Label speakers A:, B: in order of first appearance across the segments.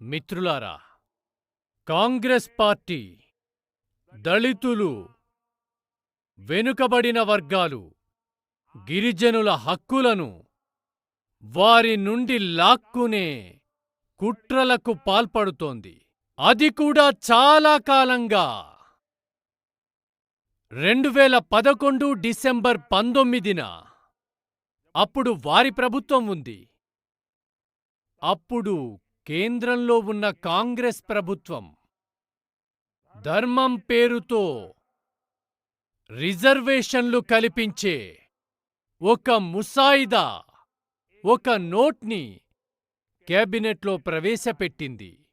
A: మిత్రులారా కాంగ్రెస్ పార్టీ దళితులు వెనుకబడిన వర్గాలు గిరిజనుల హక్కులను వారి నుండి లాక్కునే కుట్రలకు పాల్పడుతోంది. అది కూడా చాలా కాలంగా. రెండు వేల పదకొండు డిసెంబర్ పంతొమ్మిదిన అప్పుడు వారి ప్రభుత్వం ఉంది. అప్పుడు కేంద్రంలో ఉన్న కాంగ్రెస్ ప్రభుత్వం ధర్మం పేరుతో రిజర్వేషన్లు కల్పించే ఒక ముసాయిదా ఒక నోట్ని కేబినెట్లో ప్రవేశపెట్టింది.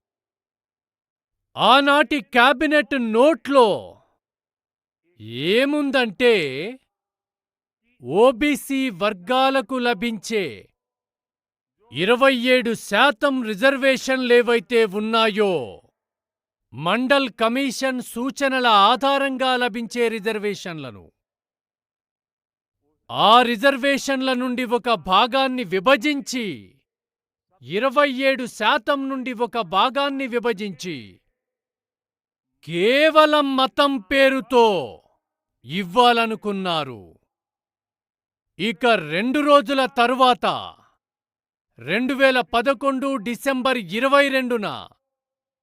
A: ఆనాటి కేబినెట్ నోట్లో ఏముందంటే ఓబీసీ వర్గాలకు లభించే ఇరవై ఏడు శాతం రిజర్వేషన్లేవైతే ఉన్నాయో మండల్ కమిషన్ సూచనల ఆధారంగా లభించే రిజర్వేషన్లను. ఆ రిజర్వేషన్ల నుండి ఒక భాగాన్ని విభజించి ఇరవై ఏడు శాతం నుండి ఒక భాగాన్ని విభజించి కేవలం మతం పేరుతో ఇవ్వాలనుకున్నారు. ఇక రెండు రోజుల తరువాత రెండు వేల పదకొండు డిసెంబర్ ఇరవై రెండున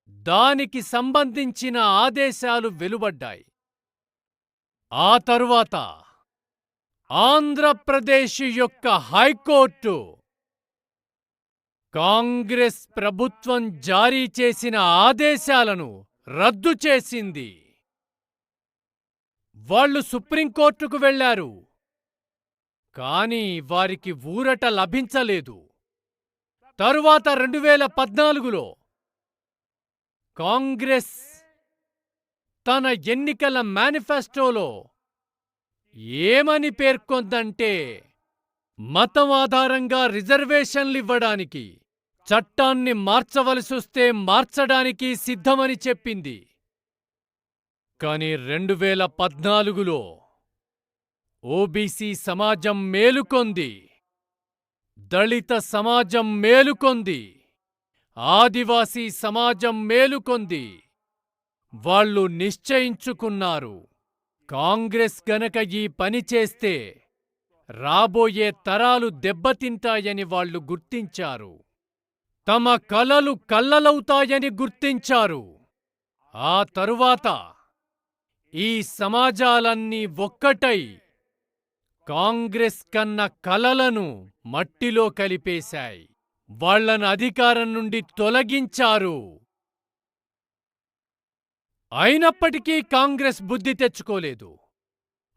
A: దానికి సంబంధించిన ఆదేశాలు వెలువడ్డాయి. ఆ తరువాత ఆంధ్రప్రదేశ్ యొక్క హైకోర్టు కాంగ్రెస్ ప్రభుత్వం జారీ చేసిన ఆదేశాలను రద్దు చేసింది. వాళ్ళు సుప్రీంకోర్టుకు వెళ్ళారు కానీ వారికి ఊరట లభించలేదు. తరువాత రెండు వేల పద్నాలుగులో కాంగ్రెస్ తన ఎన్నికల మేనిఫెస్టోలో ఏమని పేర్కొందంటే మతం ఆధారంగా రిజర్వేషన్లివ్వడానికి చట్టాన్ని మార్చవలసొస్తే మార్చడానికి సిద్ధమని చెప్పింది. కాని రెండు వేల పద్నాలుగులో ఓబీసీ సమాజం మేలుకొంది. దళిత సమాజం మేలుకొంది. ఆదివాసీ సమాజం మేలుకొంది. వాళ్ళు నిశ్చయించుకున్నారు. కాంగ్రెస్ గనక ఈ పని చేస్తే రాబోయే తరాలు దెబ్బతింటాయని వాళ్ళు గుర్తించారు. తమ కలలు కల్లలవుతాయని గుర్తించారు. ఆ తరువాత ఈ సమాజాలన్నీ ఒక్కటై కాంగ్రెస్ కన్న కలలను మట్టిలో కలిపేశాయి. వాళ్ళను అధికారం నుండి తొలగించారు. అయినప్పటికీ కాంగ్రెస్ బుద్ధి తెచ్చుకోలేదు.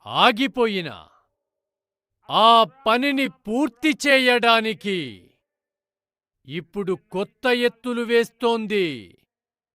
A: ఆగిపోయిన ఆ పనిని పూర్తి చేయడానికి ఇప్పుడు కొత్త ఎత్తులు వేస్తోంది.